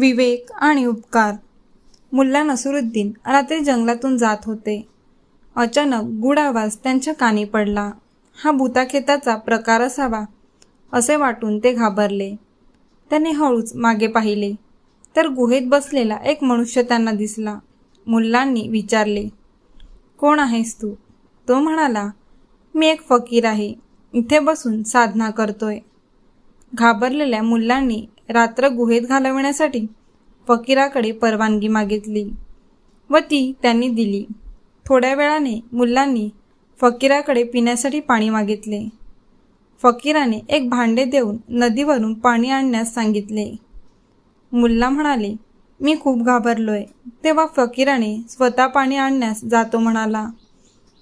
विवेक आणि उपकार. मुल्ला नसरुद्दीन रात्री जंगलातून जात होते. अचानक गुड आवाज त्यांच्या कानी पडला. हा भूताखेताचा प्रकार असावा असे वाटून ते घाबरले. त्याने हळूच मागे पाहिले. तर गुहेत बसलेला एक मनुष्य त्यांना दिसला. मुलांनी विचारले कोण आहेस तू? तो म्हणाला मी एक फकीर आहे. इथे बसून साधना करतोय. घाबरलेल्या मुलांनी रात्र गुहेत घालवण्यासाठी फकीराकडे परवानगी मागितली व ती त्यांनी दिली. थोड्या वेळाने मुलांनी फकीराकडे पिण्यासाठी पाणी मागितले. फकीराने एक भांडे देऊन नदीवरून पाणी आणण्यास सांगितले. मुल्ला म्हणाले मी खूप घाबरलोय. तेव्हा फकीराने स्वतः पाणी आणण्यास जातो म्हणाला.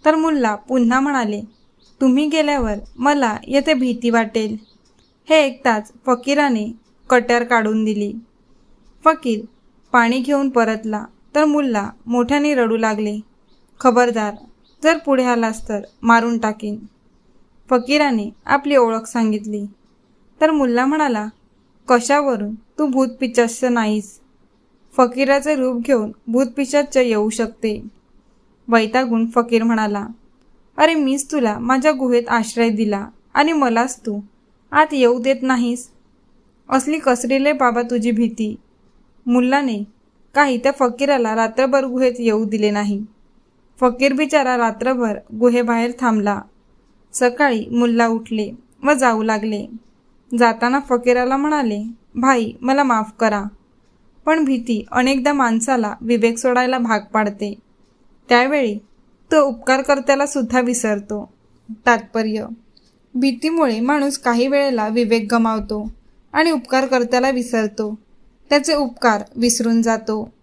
तर मुल्ला पुन्हा म्हणाले तुम्ही गेल्यावर मला येथे भीती वाटेल. हे ऐकताच फकीराने कट्यार काढून दिली. फकीर पाणी घेऊन परतला तर मुल्ला मोठ्याने रडू लागले. खबरदार जर पुढे आलास तर मारून टाकीन. फकीराने आपली ओळख सांगितली. तर मुल्ला म्हणाला कशावरून? तू भूतपिचाच्च नाहीस. फकीराचे रूप घेऊन भूतपिशाच येऊ शकते. वैतागून फकीर म्हणाला अरे मीच तुला माझ्या गुहेत आश्रय दिला आणि मलाच तू आत येऊ देत नाहीस. असली कसरीले बाबा तुझी भीती. मुल्लाने काही त्या फकीराला रात्रभर गुहेत येऊ दिले नाही. फकीर बिचारा रात्रभर गुहेबाहेर थांबला. सकाळी मुल्ला उठले व जाऊ लागले. जाताना फकीराला म्हणाले भाई मला माफ करा. पण भीती अनेकदा माणसाला विवेक सोडायला भाग पाडते. त्यावेळी तो उपकारकर्त्याला सुद्धा विसरतो. तात्पर्य भीतीमुळे माणूस काही वेळेला विवेक गमावतो आणि उपकारकर्त्याला विसरतो. त्याचे उपकार विसरून जातो.